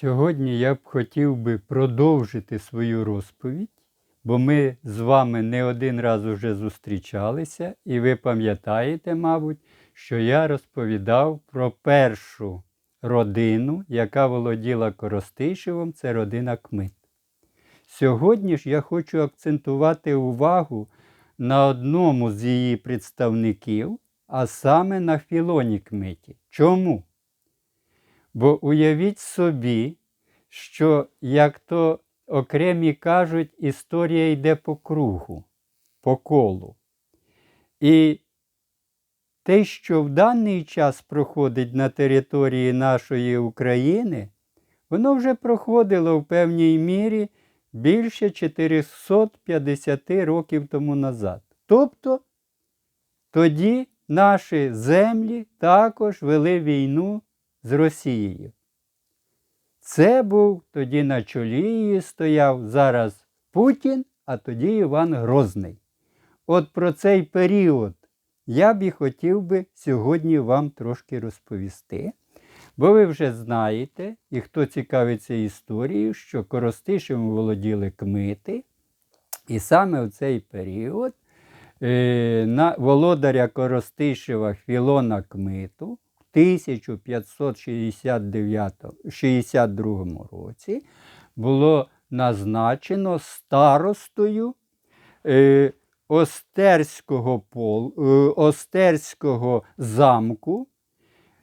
Сьогодні я б хотів би продовжити свою розповідь, бо ми з вами не один раз уже зустрічалися, і ви пам'ятаєте, мабуть, що я розповідав про першу родину, яка володіла Коростишевом, це родина Кмит. Сьогодні ж я хочу акцентувати увагу на одному з її представників, а саме на Філоні Кмиті. Чому? Бо уявіть собі, що, як то окремі кажуть, історія йде по кругу, по колу. І те, що в даний час проходить на території нашої України, воно вже проходило в певній мірі більше 450 років тому назад. Тобто тоді наші землі також вели війну з Росією. Це був тоді на чолі її стояв зараз Путін, а тоді Іван Грозний. От про цей період я б і хотів би сьогодні вам трошки розповісти. Бо ви вже знаєте, і хто цікавиться історією, що Коростишем володіли кмити, і саме в цей період е, на володаря Коростишева Філона Кмиту 1562 році було назначено старостою е, Остерського, пол, е, Остерського замку.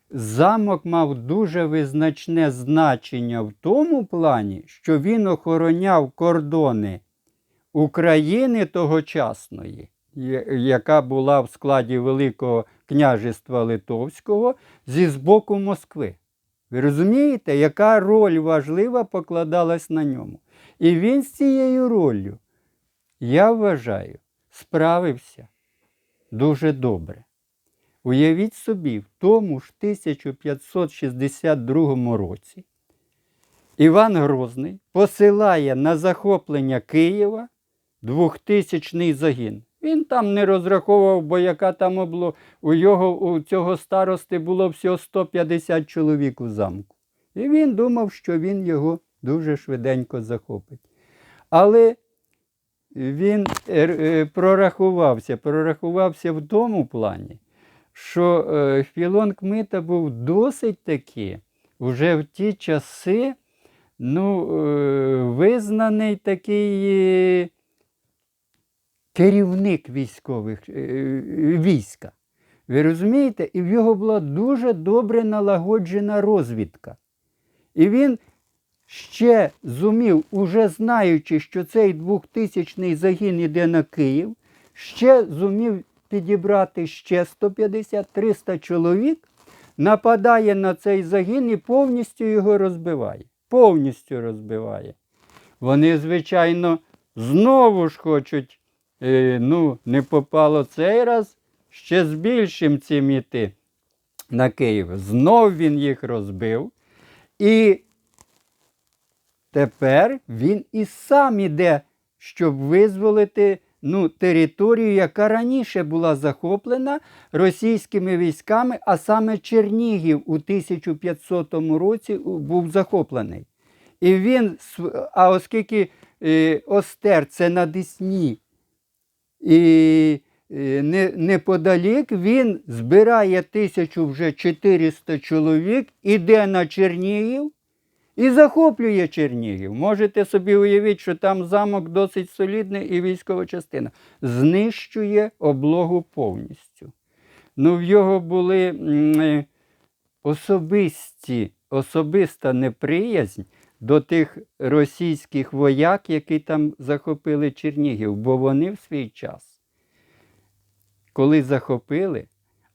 Замок мав дуже визначне значення в тому плані, що він охороняв кордони України тогочасної, яка була в складі Великого княжества Литовського зі збоку Москви. Ви розумієте, яка роль важлива покладалась на ньому? І він з цією роллю, я вважаю, справився дуже добре. Уявіть собі, в тому ж 1562 році Іван Грозний посилає на захоплення Києва двохтисячний загін. Він там не розраховував, бо яка там було, у його у цього старости було всього 150 чоловік у замку. І він думав, що він його дуже швиденько захопить. Але він е, е, прорахувався, прорахувався в тому плані, що е, Філон Кмита був досить таки вже в ті часи ну, визнаний такий керівник військових е, війська. Ви розумієте? І в його була дуже добре налагоджена розвідка. І він ще зумів, уже знаючи, що цей двохтисячний загін іде на Київ, ще зумів підібрати ще 150-300 чоловік, нападає на цей загін і повністю його розбиває. Повністю розбиває. Вони, звичайно, знову ж хочуть, е, ну, не попало цей раз, ще з більшим цим іти на Київ. Знов він їх розбив. І тепер він і сам іде, щоб визволити ну, територію, яка раніше була захоплена російськими військами, а саме Чернігів у 1500 році був захоплений. І він, а оскільки е, Остер це на Десні, і е, неподалік він збирає 1400 чоловік, іде на Чернігів і захоплює Чернігів. Можете собі уявити, що там замок досить солідний і військова частина. Знищує облогу повністю. Ну, в його були е, особисті, особиста неприязнь до тих російських вояк, які там захопили Чернігів, бо вони в свій час, коли захопили,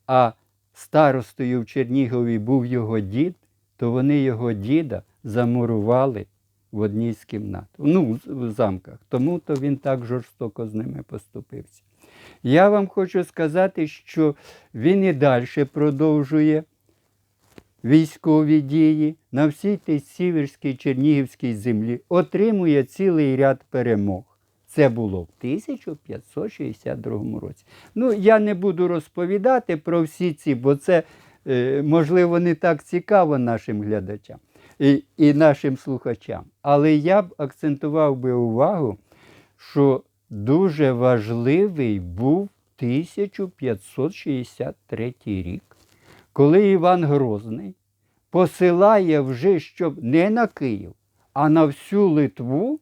а старостою в Чернігові був його дід, то вони його діда замурували в одній з кімнат, ну, в замках. Тому то він так жорстоко з ними поступився. Я вам хочу сказати, що він і далі продовжує військові дії на всій тій сіверській Чернігівській землі, отримує цілий ряд перемог. Це було в 1562 році. Ну, я не буду розповідати про всі ці, бо це, е, можливо, не так цікаво нашим глядачам. і, і нашим слухачам. Але я б акцентував би увагу, що дуже важливий був 1563 рік, коли Іван Грозний посилає вже, щоб не на Київ, а на всю Литву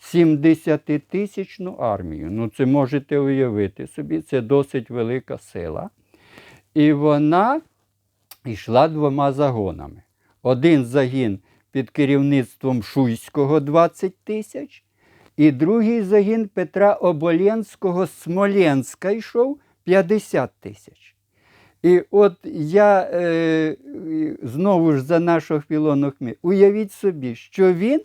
70-тисячну армію. Ну, це можете уявити собі, це досить велика сила. І вона йшла двома загонами. Один загін під керівництвом Шуйського 20 тисяч, і другий загін Петра Оболенського з Смоленська йшов 50 тисяч. І от я е, знову ж за нашого Хмі, уявіть собі, що він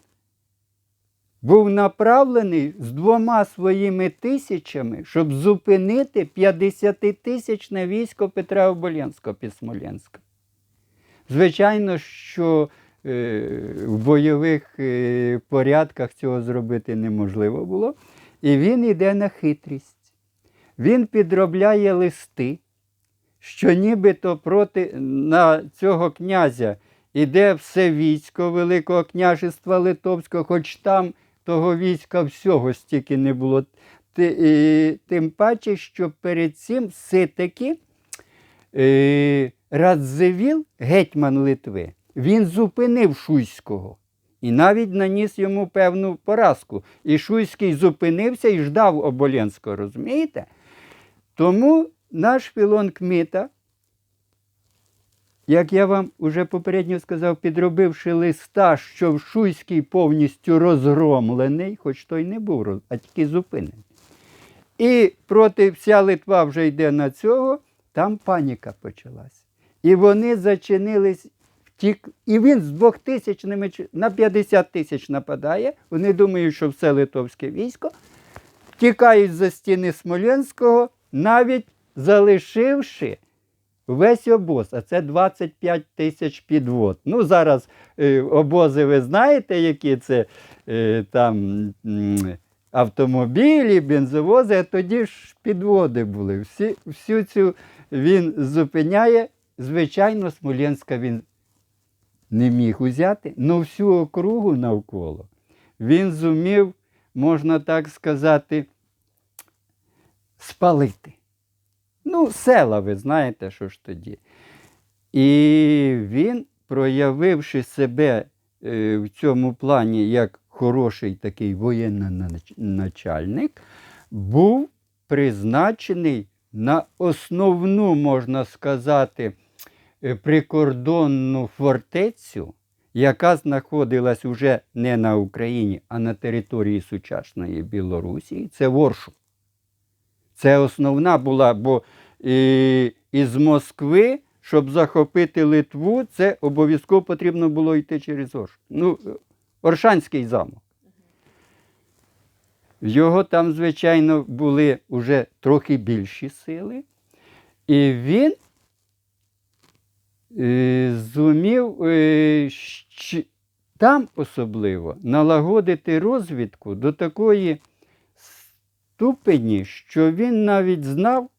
був направлений з двома своїми тисячами, щоб зупинити 50-тисячне військо Петра Оболенського під. Звичайно, що е, в бойових е, порядках цього зробити неможливо було. І він йде на хитрість. Він підробляє листи, що нібито проти на цього князя іде все військо Великого княжества Литовського, хоч там того війська всього стільки не було. Тим паче, що перед цим все-таки е, Радзивіл, гетьман Литви, він зупинив Шуйського і навіть наніс йому певну поразку. І Шуйський зупинився і ждав Оболенського, розумієте? Тому наш Філон Кміта, як я вам уже попередньо сказав, підробивши листа, що в Шуйський повністю розгромлений, хоч той не був, а тільки зупинений. І проти вся Литва вже йде на цього, там паніка почалась. І вони зачинились. І він з двох тисячними на 50 тисяч нападає. Вони думають, що все литовське військо. Втікають за стіни Смоленського, навіть залишивши весь обоз, а це 25 тисяч підвод. Ну, зараз е, обози, ви знаєте, які це е, там автомобілі, бензовози, а тоді ж підводи були. Всі, всю цю він зупиняє. Звичайно, Смоленська він не міг узяти, але всю округу навколо він зумів, можна так сказати, спалити. Ну, села, ви знаєте, що ж тоді. І він, проявивши себе е, в цьому плані як хороший такий воєнноначальник, був призначений на основну, можна сказати, е, прикордонну фортецю, яка знаходилась уже не на Україні, а на території сучасної Білорусі. Це Воршу. Це основна була, бо із Москви, щоб захопити Литву, це обов'язково потрібно було йти через Орш. Ну, Оршанський замок. В Його там, звичайно, були вже трохи більші сили. І він е, зумів е, там особливо налагодити розвідку до такої ступені, що він навіть знав,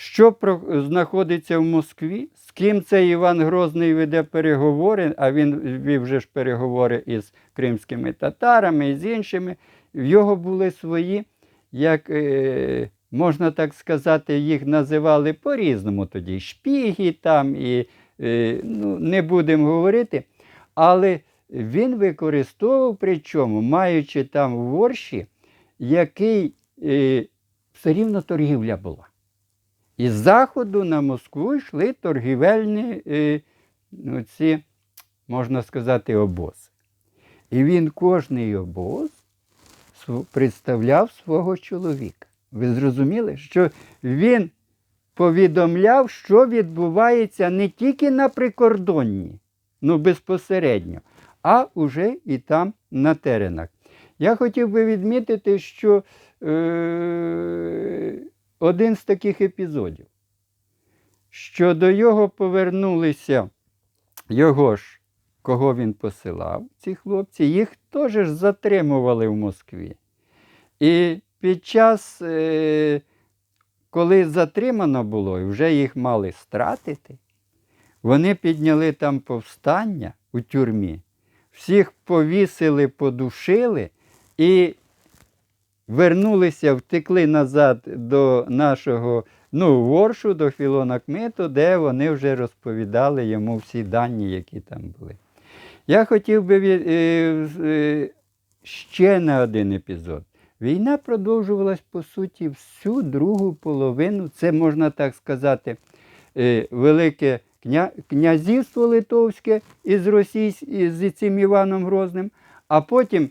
що знаходиться в Москві, з ким цей Іван Грозний веде переговори, а він вів вже ж переговори із кримськими татарами і з іншими. В його були свої, як е, можна так сказати, їх називали по-різному тоді. Шпіги там і е, ну, не будемо говорити. Але він використовував, причому, маючи там Ворші, який е, все рівно торгівля була. Із заходу на Москву йшли торгівельні е, ну, ці, можна сказати, обози. І він кожний обоз представляв свого чоловіка. Ви зрозуміли, що він повідомляв, що відбувається не тільки на прикордонні, ну безпосередньо, а уже і там на теренах. Я хотів би відмітити, що е, один з таких епізодів, що до його повернулися його ж, кого він посилав, ці хлопці, їх теж затримували в Москві. І під час, е, коли затримано було, і вже їх мали стратити, вони підняли там повстання у тюрмі. Всіх повісили, подушили і вернулися, втекли назад до нашого ну, воршу, до Філона Кмиту, де вони вже розповідали йому всі дані, які там були. Я хотів би е, е, ще на один епізод. Війна продовжувалась, по суті, всю другу половину, це можна так сказати, е, Велике князівство Литовське із Російсь... із цим Іваном Грозним, а потім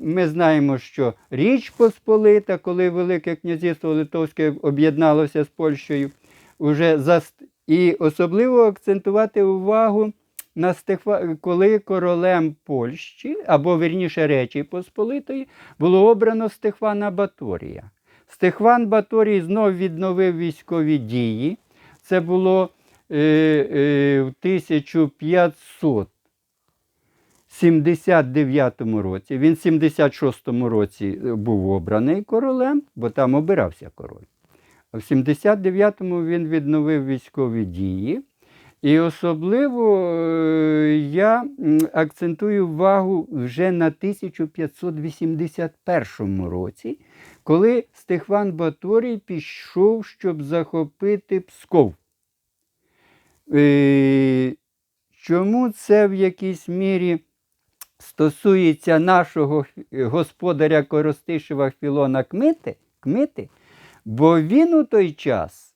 ми знаємо, що Річ Посполита, коли Велике князівство Литовське об'єдналося з Польщею, уже заст... і особливо акцентувати увагу на Стефа... коли королем Польщі, або вірніше Речі Посполитої, було обрано Стефана Баторія. Стефан Баторій знов відновив військові дії. Це було е, е, в 1579 році. Він в 76 році е, був обраний королем, бо там обирався король. А в 79-му він відновив військові дії. І особливо е, я акцентую увагу вже на 1581 році, коли Стефан Баторій пішов, щоб захопити Псков. Е, Чому це в якійсь мірі стосується нашого господаря Коростишева Філона Кмити, Кмити? Бо він у той час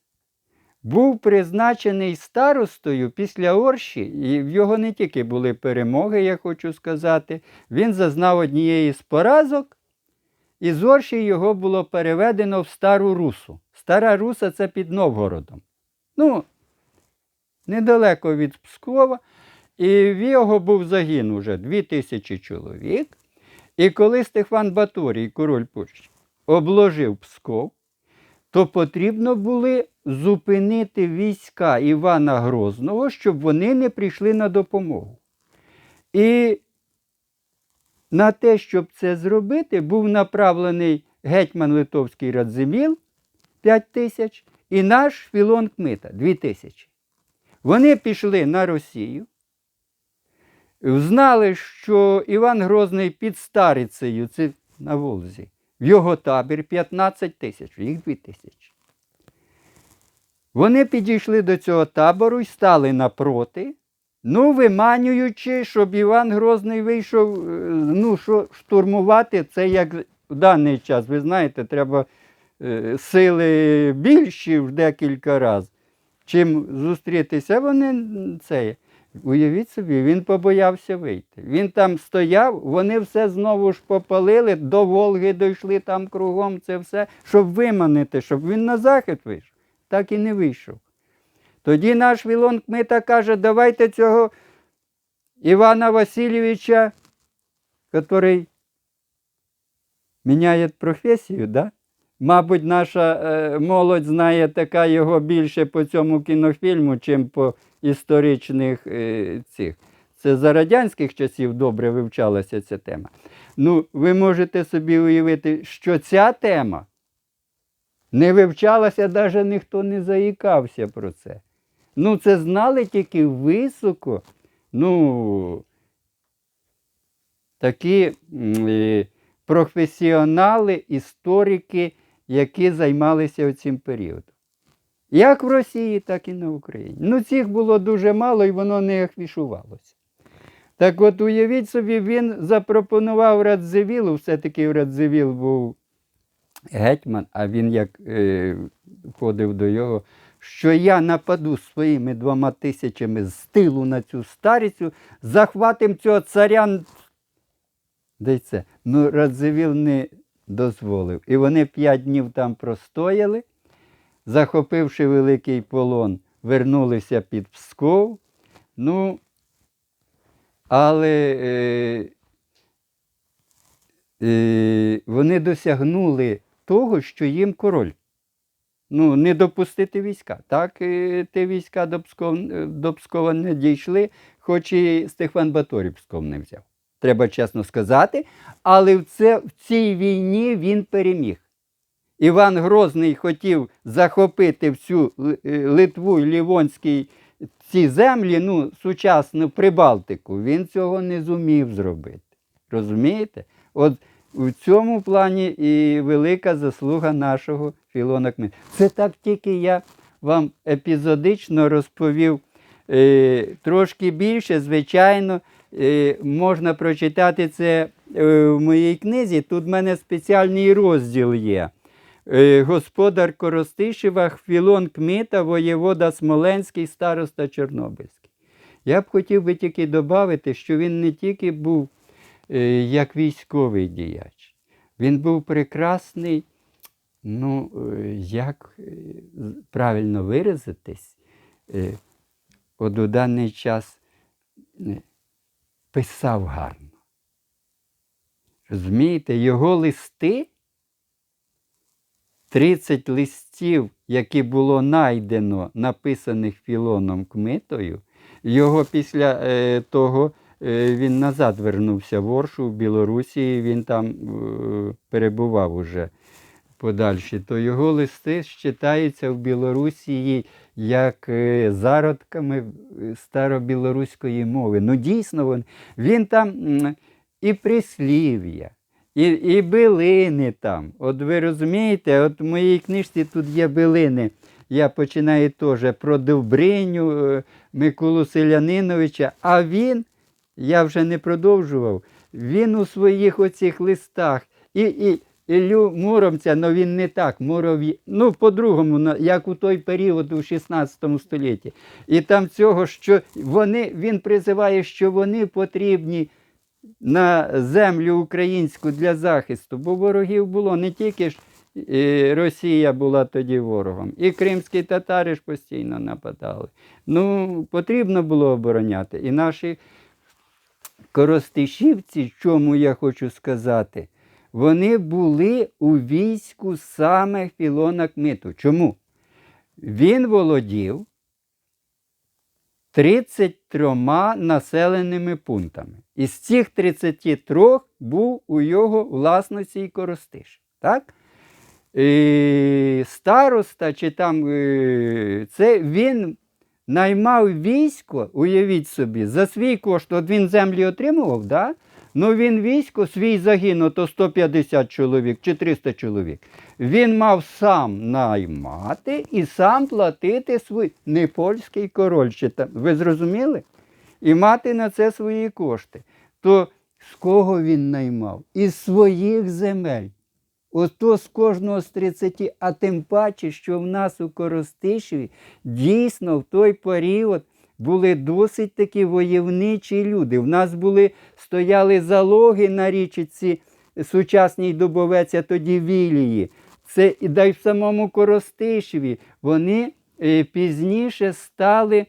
був призначений старостою після Орші, і в його не тільки були перемоги, я хочу сказати. Він зазнав однієї з поразок, і з Орші його було переведено в Стару Русу. Стара Руса це під Новгородом. Ну, недалеко від Пскова. І в його був загін уже дві тисячі чоловік. І коли Стефан Баторій, король Польщі, обложив Псков, то потрібно було зупинити війська Івана Грозного, щоб вони не прийшли на допомогу. І на те, щоб це зробити, був направлений гетьман Литовський Радзиміл 5 тисяч і наш Філон Кмита 2 тисячі. Вони пішли на Росію, знали, що Іван Грозний під Старицею, це на Волзі, в його табір 15 тисяч, їх 2 тисячі. Вони підійшли до цього табору і стали напроти, ну, виманюючи, щоб Іван Грозний вийшов е, ну, що, штурмувати це як в даний час. Ви знаєте, треба е, сили більші в декілька разів, чим зустрітися. Вони це. Уявіть собі, він побоявся вийти. Він там стояв, вони все знову ж попалили, до Волги дійшли там кругом це все, щоб виманити, щоб він на захід вийшов. Так і не вийшов. Тоді наш Вілон Кмита каже, давайте цього Івана Васильовича, який міняє професію, да? Мабуть, наша е, молодь знає така його більше по цьому кінофільму, чим по історичних е, цих. Це за радянських часів добре вивчалася ця тема. Ну, ви можете собі уявити, що ця тема не вивчалася, навіть ніхто не заїкався про це. Ну, це знали тільки високо. Ну, такі е, професіонали, історики, які займалися цим періодом. Як в Росії, так і на Україні. Ну, цих було дуже мало і воно не афішувалося. Так от уявіть собі, він запропонував Радзивілу, все-таки Радзивіл був гетьман, а він як е, входив до його, що я нападу своїми двома тисячами з тилу на цю старицю, захватим цього царя. Де це? Ну, Радзивіл не дозволив. І вони п'ять днів там простояли, захопивши великий полон, вернулися під Псков. Ну, але е, е, вони досягнули того, що їм король. Ну, не допустити війська. Так, е, ті війська до, Псков, е, до Пскова не дійшли, хоч і Стефан Баторій Псков не взяв. Треба чесно сказати. Але в, це, в цій війні він переміг. Іван Грозний хотів захопити всю е, Литву і Лівонський ці землі, ну, сучасну Прибалтику, він цього не зумів зробити. Розумієте? От у цьому плані і велика заслуга нашого Філона Кмит. Це так тільки я вам епізодично розповів е, трошки більше, звичайно, е, можна прочитати це в моїй книзі. Тут в мене спеціальний розділ є. Е, Господар Коростишева, Філон Кмита, воєвода Смоленський, староста Чорнобильський. Я б хотів би тільки додати, що він не тільки був е, як військовий діяч, він був прекрасний, ну, е, як правильно виразитись, от у даний час писав гарно. Розумієте, його листи, 30 листів, які було найдено, написаних Філоном Кмитою, його після е, того е, він назад вернувся в Оршу, в Білорусі, він там е, перебував уже подальше, то його листи читаються в Білорусі як е, зародками е, старобілоруської мови. Ну, дійсно, він, він там і прислів'я, і, і билини там. От ви розумієте, от в моїй книжці тут є билини. Я починаю теж про Довбриню е, Миколу Селяниновича, а він, я вже не продовжував, він у своїх оцих листах і, і Іллю Муромця, ну він не так, Мурові, ну по-другому, як у той період у 16 столітті. І там цього, що вони, він призиває, що вони потрібні на землю українську для захисту, бо ворогів було не тільки ж е, Росія була тоді ворогом, і кримські татари ж постійно нападали. Ну, потрібно було обороняти. І наші коростишівці, чому я хочу сказати, вони були у війську саме Філона Кмиту. Чому? Він володів 33 населеними пунктами. Із цих 33 був у його власності і Коростиш. Так? І староста, чи там е, це він наймав військо, уявіть собі, за свій кошт, от він землі отримував, да? Ну він військо, свій загін, то 150 чоловік чи 300 чоловік. Він мав сам наймати і сам платити свій не польський король. Чи там, ви зрозуміли? І мати на це свої кошти. То з кого він наймав? Із своїх земель. Ото з кожного з 30, а тим паче, що в нас у Коростишеві дійсно в той період були досить такі войовничі люди. В нас були, стояли залоги на річці сучасній Дубовець, а тоді Вілії. Це і да й в самому Коростишеві. Вони е, пізніше стали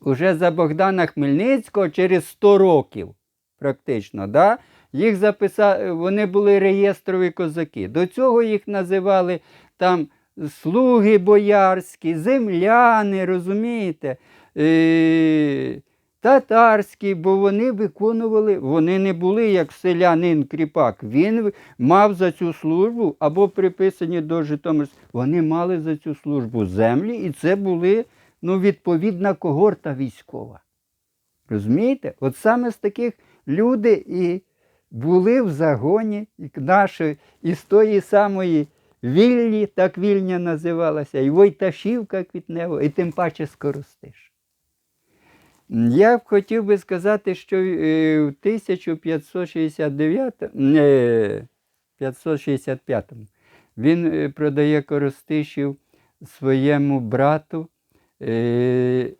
уже за Богдана Хмельницького через 100 років, практично. Да? Їх записали, вони були реєстрові козаки. До цього їх називали там слуги боярські, земляни, розумієте, е, татарські, бо вони виконували, вони не були як селянин кріпак. Він мав за цю службу або приписані до Житомирського. Вони мали за цю службу землі, і це були ну, відповідна когорта військова. Розумієте? От саме з таких люди і були в загоні і нашої, із тої самої Віллі, так Вільня називалася, і Войташівка Квітнева, і тим паче Скоростиш. Я б хотів би сказати, що е, в 1569, е, 565 він е, продає Коростишів своєму брату, е,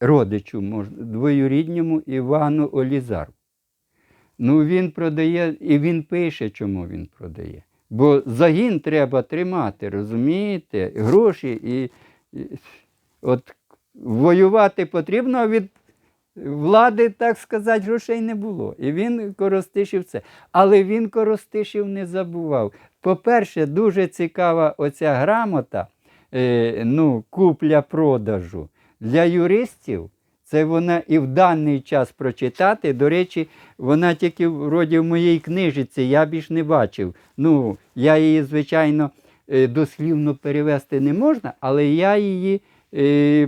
родичу, двоюрідньому Івану Олізару. Ну, він продає, і він пише, чому він продає. Бо загін треба тримати, розумієте? Гроші і от воювати потрібно, а від влади, так сказати, грошей не було. І він коростишив це. Але він коростишив не забував. По-перше, дуже цікава оця грамота, е, ну, купля-продажу для юристів. Це вона і в даний час прочитати. До речі, вона тільки вроді в моїй книжиці, я більш не бачив. Ну, я її, звичайно, е, дослівно перевести не можна, але я її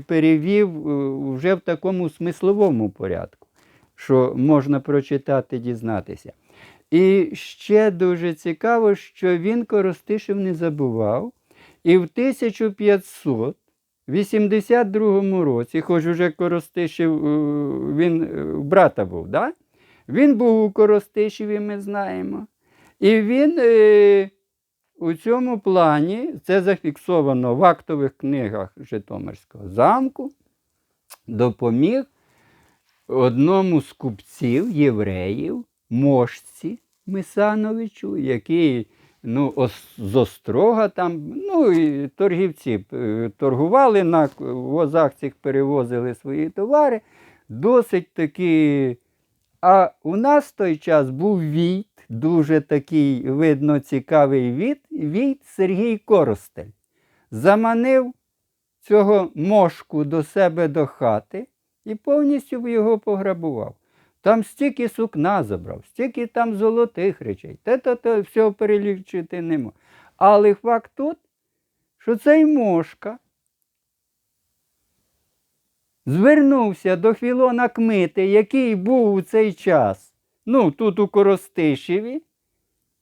перевів е, вже в такому смисловому порядку, що можна прочитати, дізнатися. І ще дуже цікаво, що він Коростишев не забував. І в 1582 році, хоч уже Коростишев, е, він е, брата був, да? він був у Коростишеві, ми знаємо. І він у цьому плані, це зафіксовано в актових книгах Житомирського замку, допоміг одному з купців, євреїв, мошці Мисановичу, який ну, з Острога там, ну і торгівці е, торгували на возах цих перевозили свої товари. Досить таки. А у нас в той час був війт, дуже такий, видно, цікавий війт, війт Сергій Коростель. Заманив цього мошку до себе до хати і повністю його пограбував. Там стільки сукна забрав, стільки там золотих речей. Те то то всього перелічити не можу. Але факт тут, що цей мошка звернувся до Філона Кмити, який був у цей час, ну, тут у Коростишеві,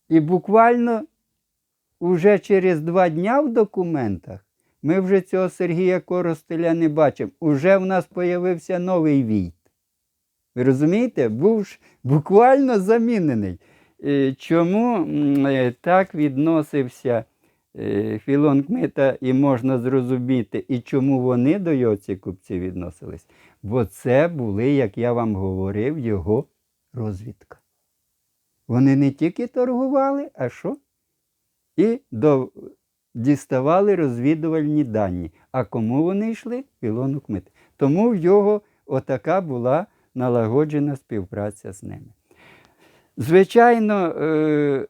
і буквально уже через два дня в документах ми вже цього Сергія Коростеля не бачимо. Уже в нас появився новий війт. Ви розумієте? Був ж буквально замінений. Е, Чому е, так відносився е, Філон Кмита і можна зрозуміти, і чому вони до його ці купці відносились? Бо це були, як я вам говорив, його розвідка. Вони не тільки торгували, а що? І до... діставали розвідувальні дані. А кому вони йшли? Філону Кмити. Тому в його отака була налагоджена співпраця з ними. Звичайно, е,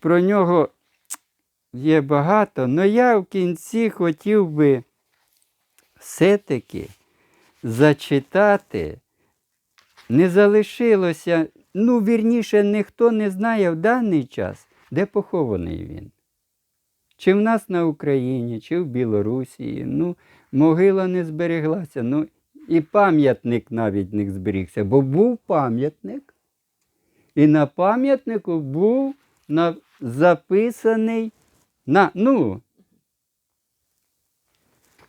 про нього є багато, але я в кінці хотів би все-таки зачитати. Не залишилося, ну, вірніше, ніхто не знає в даний час, де похований він. Чи в нас на Україні, чи в Білорусі. Ну, могила не збереглася. Ну, і пам'ятник навіть не зберігся, бо був пам'ятник, і на пам'ятнику був на, записаний на, ну,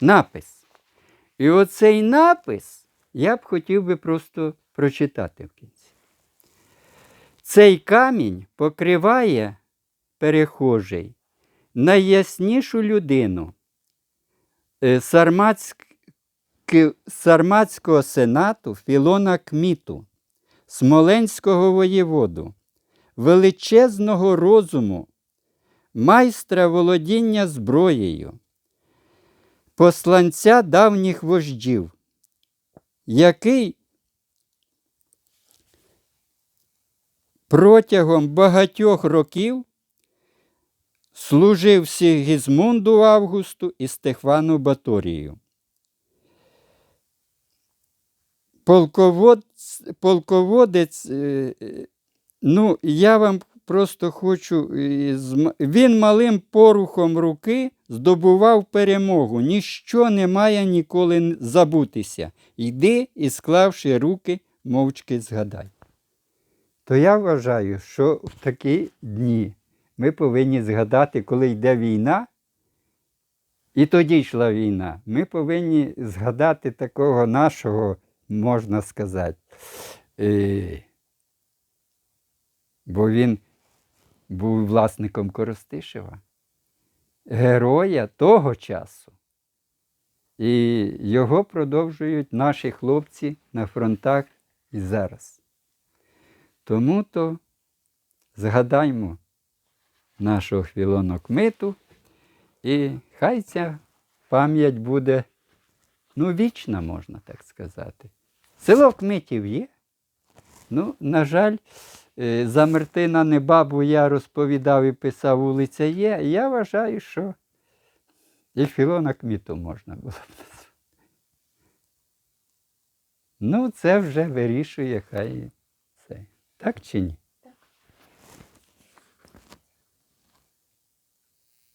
напис. І оцей напис я б хотів би просто прочитати в кінці. Цей камінь покриває перехожий найяснішу людину е, Сарматськ Сарматського сенату Філона Кміту, Смоленського воєводу, величезного розуму, майстра володіння зброєю, посланця давніх вождів, який протягом багатьох років служив Сігізмунду Августу і Стефану Баторію. Полководець, полководець, ну, я вам просто хочу. е, Він малим порухом руки здобував перемогу. Ніщо не має ніколи забутися. Йди і, склавши руки, мовчки згадай. То я вважаю, що в такі дні ми повинні згадати, коли йде війна, і тоді йшла війна. Ми повинні згадати такого нашого, можна сказати, е, бо він був власником Коростишева, героя того часу. І його продовжують наші хлопці на фронтах і зараз. Тому то згадаймо нашого Хвілона Кмиту, і хай ця пам'ять буде ну, вічна, можна так сказати. Село Кмитів є. Ну, на жаль, е, за Мартина Небабу я розповідав і писав вулиця є. Я вважаю, що і Філона Кміту можна було б назвати. Ну, це вже вирішує хай. Так чи ні?